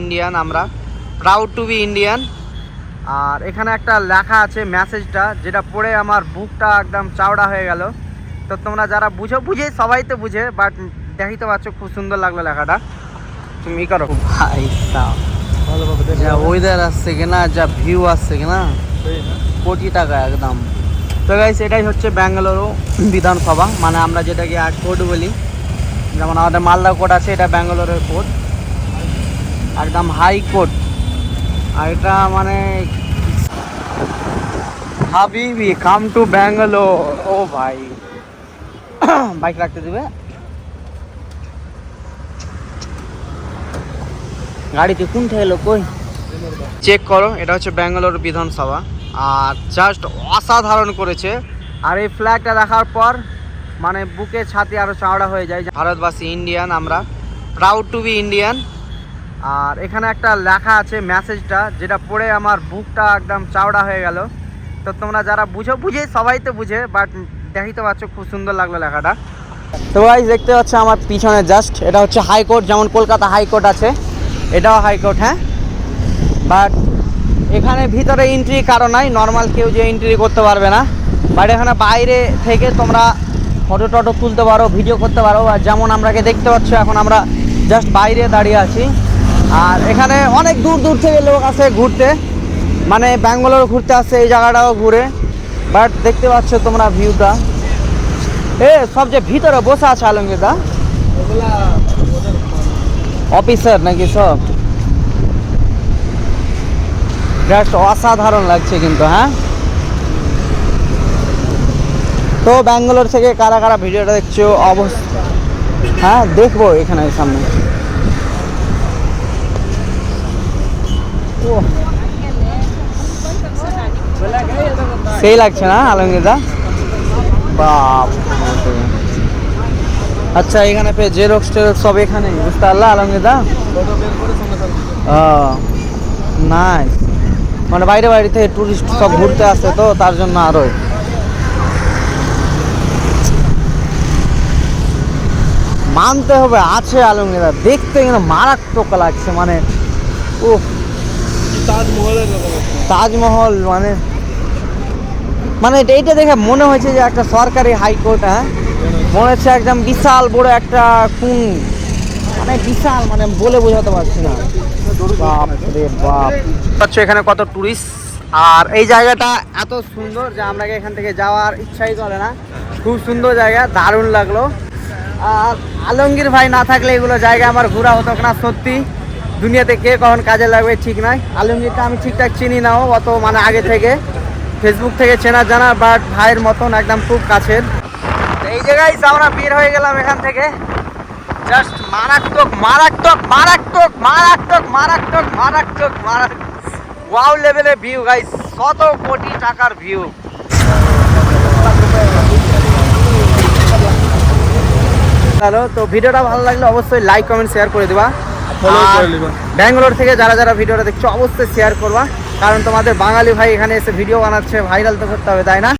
Indian আমরা proud to be Indian আর এখানে একটা লেখা আছে মেসেজটা যেটা পড়ে আমার বুকটা একদম চাওড়া হয়ে গেল। তো তোমরা যারা বুঝো বুঝে সবাই তো বুঝে বাট দেখিতে পাচ্ছ খুব সুন্দর লাগল লেখাটা। তুমি ই করো। ভাই যা ওয়েদার আসছে কিনা যা ভিউ আসছে কিনা কোটি টাকা একদম। তো গাইস এটাই হচ্ছে ব্যাঙ্গালুরু বিধানসভা মানে আমরা যেটাকে কোর্ট বলি যেমন আমাদের মালদা কোর্ট আছে এটা ব্যাঙ্গালোরের কোর্ট একদম হাই কোর্ট। আর এটা মানে হাবিবি কাম টু ব্যাঙ্গালোর ও ভাই। বাইক রাখতে দিবে? গাড়িতে কোনটা এলো কই? চেক করো, এটা হচ্ছে ব্যাঙ্গালোর বিধানসভা। আর জাস্ট অসাধারণ করেছে। আর এই ফ্ল্যাগটা দেখার পর মানে বুকে ছাতি আরও চাওড়া হয়ে যায়। ভারতবাসী ইন্ডিয়ান আমরা। প্রাউড টু বি ইন্ডিয়ান আর এখানে একটা লেখা আছে মেসেজটা, যেটা পড়ে আমার বুকটা একদম চাওড়া হয়ে গেল। তো তোমরা যারা বুঝো, বুঝে, সবাই তো বুঝে বাট দেখিতে পাচ্ছ খুব সুন্দর লাগল লেখাটা। তো গাইজ দেখতে পাচ্ছ আমার পিছনে জাস্ট এটা হচ্ছে হাইকোর্ট যেমন কলকাতা হাইকোর্ট আছে, এটাও হাইকোর্ট হ্যাঁ? বাট এখানে ভিতরে এন্ট্রি কারও নাই নর্মাল কেউ যে এন্ট্রি করতে পারবে না। বাট এখানে বাইরে থেকে তোমরা ফটো টটো তুলতে পারো ভিডিও করতে পারো, আর যেমন আমরাকে দেখতে পাচ্ছ, এখন আমরা জাস্ট বাইরে দাঁড়িয়ে আছি। আর এখানে অনেক দূর দূর থেকে লোক আসে ঘুরতে। মানে ব্যাঙ্গালোর ঘুরতে আসছে এই জায়গাটাও ঘুরে। বাট দেখতে পাচ্ছ তোমরা ভিউটা। এ, সব যে ভিতরে বসে আছে আলমগীরদা। অফিসার নাকি সব? জাস্ট অসাধারণ লাগছে কিন্তু হ্যাঁ? তো ব্যাঙ্গালোর থেকে কারা কারা ভিডিওটা দেখছ অবশ্যই হ্যাঁ দেখব এখানে সামনে। সেই লাগছে না আলমগীরদা? বাপ আচ্ছা এখানে পে জেরক্স টেরক্স সব এখানে বুঝতে পারলা আলমগীরদা? নাই মানে বাইরে বাইরে থেকে টুরিস্ট সব ঘুরতে আসে তো, তার জন্য আরও মানতে হবে, আছে আলমগীরা দেখতে কিন্তু মারাত্মক লাগছে মানে তাজমহল মানে মানে এটা- এইটা দেখে মনে হয়েছে যে একটা সরকারি হাইকোর্ট হ্যাঁ? মনে হচ্ছে একদম বিশাল বড় একটা কোন মানে বিশাল মানে বলে বোঝাতে পারছি না। বাপ রে বাপ। হচ্ছে এখানে কত টুরিস্ট আর এই জায়গাটা এত সুন্দর যে আমরা এখান থেকে যাওয়ার ইচ্ছাই করে না। খুব সুন্দর জায়গা দারুণ লাগল। আর আলমগীর ভাই না থাকলে এগুলো জায়গা আমার ঘোরা হতো না সত্যি। দুনিয়াতে কে কখন কাজে লাগবে ঠিক নাই। আলমগীরটা আমি ঠিকঠাক চিনি নাও অত মানে আগে থেকে। ফেসবুক থেকে চেনা জানা বাট ভাইয়ের মতন একদম খুব কাছের। এই জায়গায় আমরা বের হয়ে গেলাম এখান থেকে। জাস্ট মারাত্মক মারাত্মক মারাত্মক মারাত্মক মারাত্মক মারাত্মক মারাত্মক। ওয়াও লেভেলের ভিউ গাইস শত কোটি টাকার ভিউ হ্যালো, তো ভিডিওটা ভালো লাগলে অবশ্যই লাইক কমেন্ট শেয়ার করে দিবা। ব্যাঙ্গালোর থেকে যারা যারা ভিডিওটা দেখছ অবশ্যই শেয়ার করবা। কারণ তোমাদের বাঙালি ভাই এখানে এসে ভিডিও বানাচ্ছে ভাইরাল তো করতে হবে তাই না?